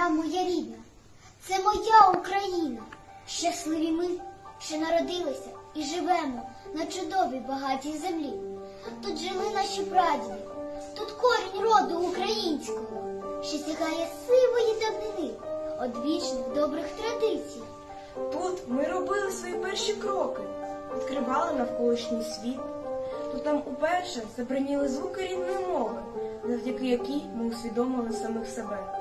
земля моя рідна, це моя Україна. Щасливі ми, що народилися і живемо на чудовій багатій землі. Тут жили наші прадіди, тут корінь роду українського, що сягає сивої давнини, одвічних добрих традицій. Тут ми робили свої перші кроки, відкривали навколишній світ. Тут нам уперше забраніли звуки рідної мови, завдяки якій ми усвідомили самих себе.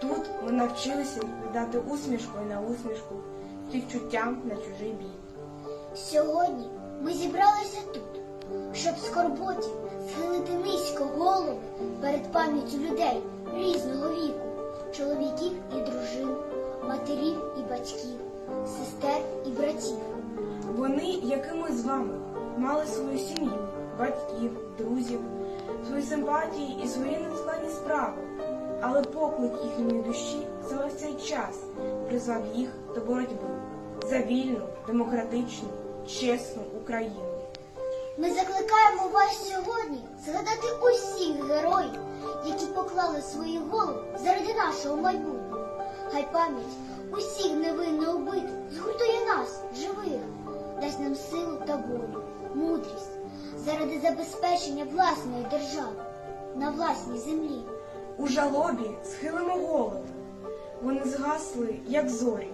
Тут ми навчилися віддати усмішкою на усмішку, співчуттям на чужий бій. Сьогодні ми зібралися тут, щоб в скорботі схилити низько голови перед пам'яттю людей різного віку, чоловіків і дружин, матерів і батьків, сестер і братів. Вони, як і ми з вами, мали свою сім'ю, батьків, друзів, свої симпатії і свої нескладні справи. Але поклик їхньої душі саме в цей час призвав їх до боротьби за вільну, демократичну, чесну Україну. Ми закликаємо вас сьогодні згадати усіх героїв, які поклали свої голови заради нашого майбутнього. Хай пам'ять усіх невинно убитих згуртує нас, живих, дасть нам силу та волю, мудрість заради забезпечення власної держави на власній землі. У жалобі схилимо голови. Вони згасли, як зорі.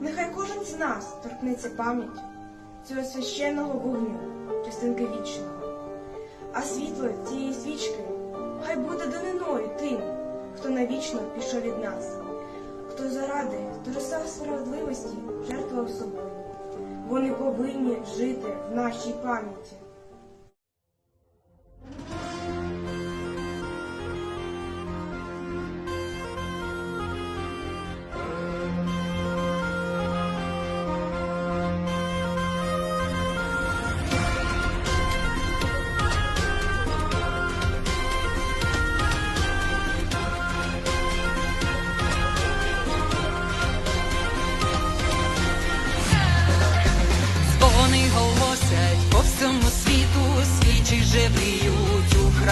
Нехай кожен з нас торкнеться пам'ять цього священного вогню, частинки вічного. А світло цієї свічки хай буде даниною тим, хто навічно пішов від нас, хто заради торосав справедливості жертвував собою. Вони повинні жити в нашій пам'яті.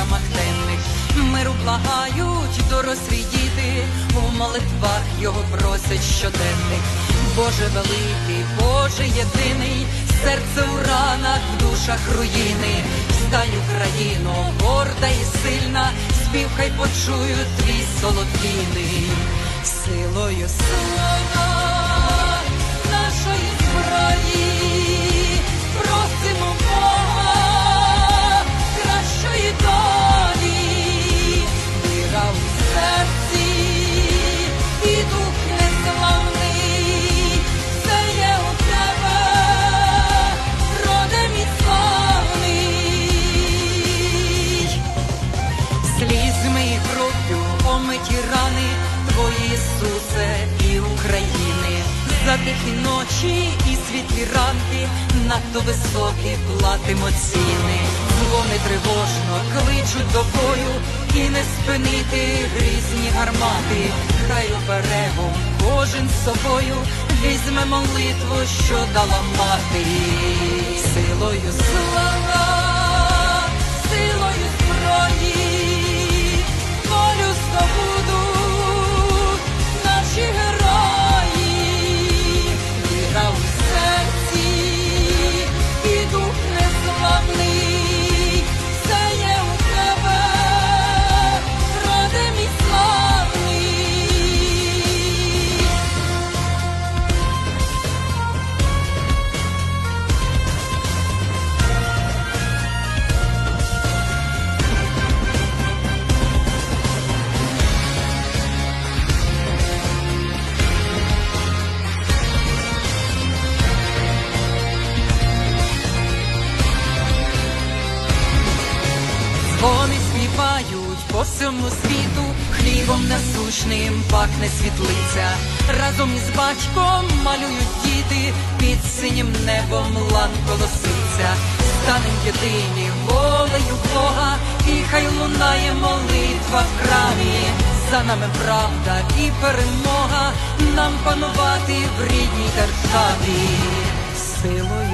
Храмах темних. Миру благають дорослі діти, у молитвах його просять щоденних. Боже великий, Боже єдиний, серце у ранах, в душах руїни. Встань, Україно, горда і сильна, спів хай почують твій солов'їний, силою слова тихі ночі і світлі ранки, надто високі платимо ціни, дзвони тривожно кличуть до бою, і не спинити грізні гармати, хай берегу, кожен з собою. Візьме молитву, що дала мати, силою слава Вони співають по всьому світу, хлібом насущним пахне світлиця. Разом із батьком малюють діти, під синім небом лан колоситься. Станем єдині волею Бога, і хай лунає молитва в храмі. За нами правда і перемога, нам панувати в рідній державі, силою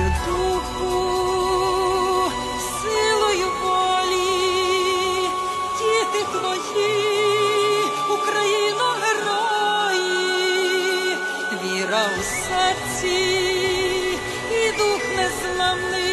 всі, і дух незламний.